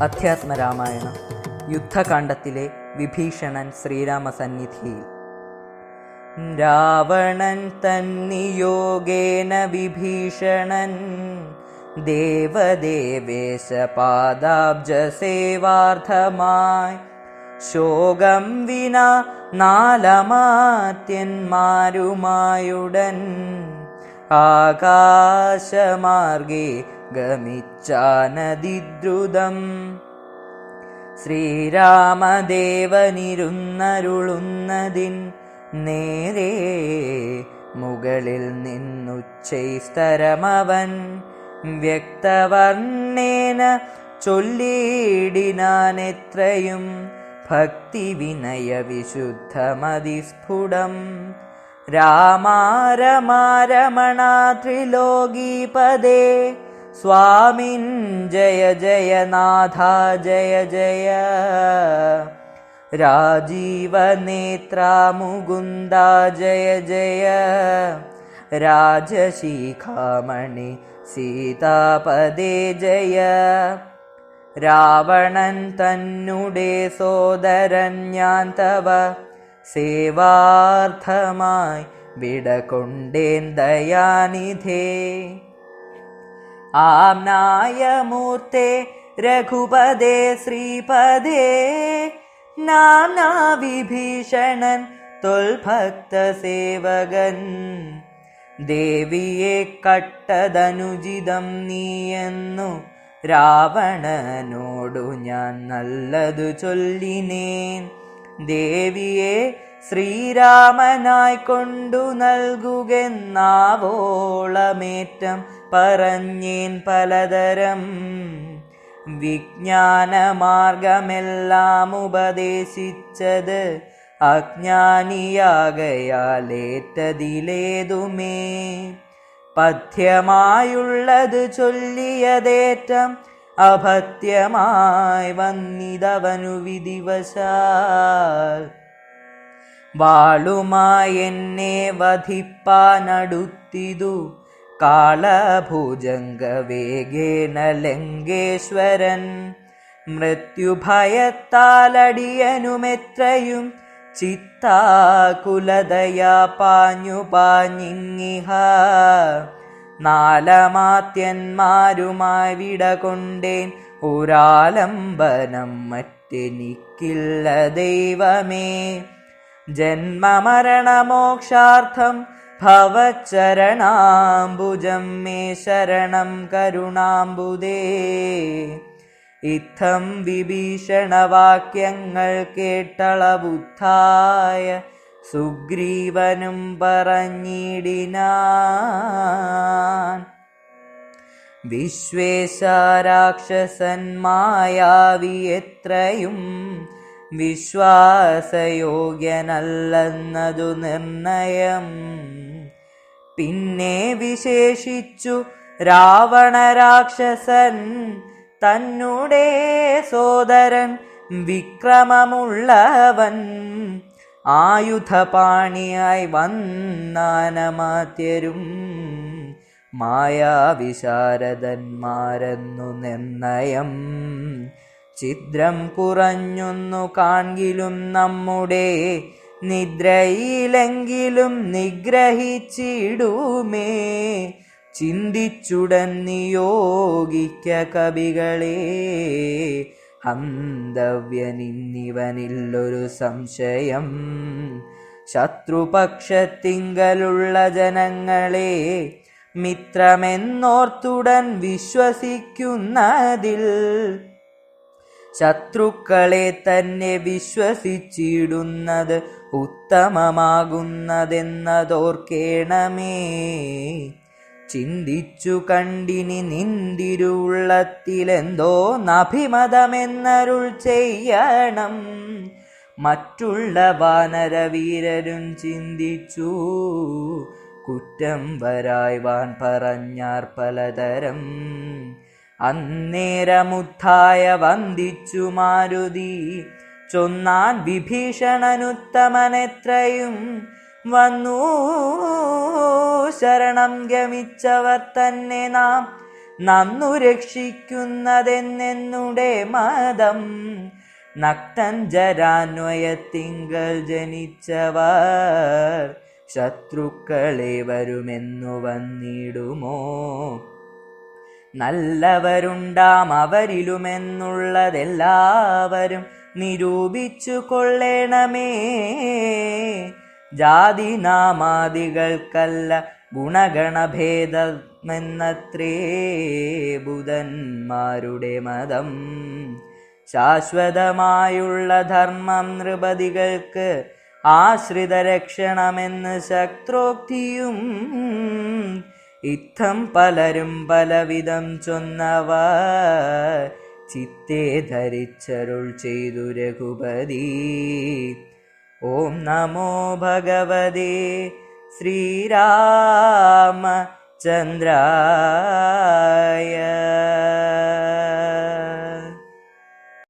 അധ്യാത്മരാമായണം യുദ്ധകാണ്ഡത്തിലെ വിഭീഷണൻ ശ്രീരാമസന്നിധിയിൽ രാവണൻ തന്നിയോഗേന വിഭീഷണൻ ദേവദേവേശപാദാബ്ജസേവാർത്ഥമായി ശോകം വിന നാലമാത്യന്മാരുമായുടൻ ആകാശമാർഗേ ഗമിച്ചാനതിദ്രുതം ശ്രീരാമദേവനിരുന്നരുളുന്നതിൻ നേരെ മുകളിൽ നിന്നുച്ചൈസ്തരമവൻ വ്യക്തവർണേന ചൊല്ലിയിടിനാനെത്രയും ഭക്തി വിനയ വിശുദ്ധമതിസ്ഫുടം രാമാരമാരമണ ത്രിലോകീപദേ स्वामिन् जय जय नाथा जय जय। राजीवनेत्रा मुकुन्दा जय जय। राजशिखामणि सीतापदे जय। रावणं तनु सोदरन्यान्तव सेवार्थमाय विडकुण्डेन्दयानिधे ദയാനിധേ ആംനായ മൂർത്തെ രഘുപദേ ശ്രീപദേ. നാനാ വിഭീഷണൻ തൊൽഭക്ത സേവകൻ. ദേവിയെ കട്ടതനുചിതം നീയെന്നു രാവണനോടു ഞാൻ നല്ലതു ചൊല്ലിനേൻ. ദേവിയെ ശ്രീരാമനായി കൊണ്ടു നൽകുകെന്നാവോളമേറ്റം പറഞ്ഞേൻ പലതരം വിജ്ഞാനമാർഗമെല്ലാം ഉപദേശിച്ചത് അജ്ഞാനിയാകയാലേറ്റതിലേതുമേ? പഥ്യമായുള്ളത് ചൊല്ലിയതേറ്റം അഭത്യമായി വന്നിതവനു വിധിവശാൽ. വാളുമായി എന്നെ വധിപ്പാനടുത്തിതു കാളഭുജംഗ വേഗേന ലങ്കേശ്വരൻ. മൃത്യുഭയത്താലടിയനുമെത്രയും ചിത്താകുലതയാ പാഞ്ഞു പാഞ്ഞിങ്ങിഹ. നാലമാത്യന്മാരുമായി വിട കൊണ്ടേൻ ഒരാലംബനം മറ്റെനിക്കില്ല ദൈവമേ. ജന്മമരണമോക്ഷാർത്ഥം ഭവച്ചരണാംബുജം മേ ശരണം കരുണാംബുദേ. ഇത്തം വിഭീഷണവാക്യങ്ങൾ കേട്ടളബുദ്ധായ സുഗ്രീവനും പറഞ്ഞിടിനാൻ. വിശ്വേശാരാക്ഷസന്മായാവി എത്രയും വിശ്വാസയോഗ്യനല്ലെന്നതു നിർണയം. പിന്നെ വിശേഷിച്ചു രാവണരാക്ഷസൻ. തന്നുടെ സോദരൻ വിക്രമമുള്ളവൻ. ആയുധപാണിയായി വന്നാനമാത്യരും. മായാവിശാരദന്മാരെന്നു നിർണയം. ചിത്രം കുറഞ്ഞൊന്നു കാൺകിലും നമ്മുടെ നിദ്രയിലെങ്കിലും നിഗ്രഹിച്ചിടുമേ. ചിന്തിച്ചുടൻ നിയോഗിക്ക കവികളെ. ഹന്തവ്യനിന്നിവനില്ലൊരു സംശയം. ശത്രുപക്ഷത്തിങ്കലുള്ള ജനങ്ങളെ മിത്രമെന്നോർത്തുടൻ വിശ്വസിക്കുന്നതിൽ ശത്രുക്കളെ തന്നെ വിശ്വസിച്ചിടുന്നത് ഉത്തമമാകുന്നതെന്നതോർക്കേണമേ. ചിന്തിച്ചു കണ്ടിനി നിന്തിരുള്ളത്തിലെന്തോ നഭിമതമെന്നരുൾ ചെയ്യണം. മറ്റുള്ള വാനരവീരരും ചിന്തിച്ചു കുറ്റം വരായ്വാൻ പറഞ്ഞാർ പലതരം. അന്നേരമുദ്ധായ വന്ദിച്ചു മാരുതി ചൊന്നാൻ വിഭീഷണനുത്തമനെത്രയും വന്നു. ശരണം ഗമിച്ചവർ തന്നെ നാം നന്നു രക്ഷിക്കുന്നതെന്നെന്നുടെ മതം. നക്തഞ്ജരാന്വയത്തിങ്കൽ ജനിച്ചവർ ശത്രുക്കളെ വരുമെന്നു വന്നിടുമോ? നല്ലവരുണ്ടാം അവരിലുമെന്നുള്ളതെല്ലാവരും നിരൂപിച്ചു കൊള്ളണമേ. ജാതിനാമാദികൾക്കല്ല ഗുണഗണഭേദമെന്നത്രേ ബുധന്മാരുടെ മതം. ശാശ്വതമായുള്ള ധർമ്മം നൃപതികൾക്ക് ആശ്രിത രക്ഷണമെന്ന് ശക്രോക്തിയും ഇത്തം പലരും പലവിധം ചൊന്നവ. ചിത്തെ ധരിച്ചരുൾ ചെയ്തു രഘുപതി ഓം നമോ ഭഗവതേ ശ്രീരാമ ചന്ദ്രായ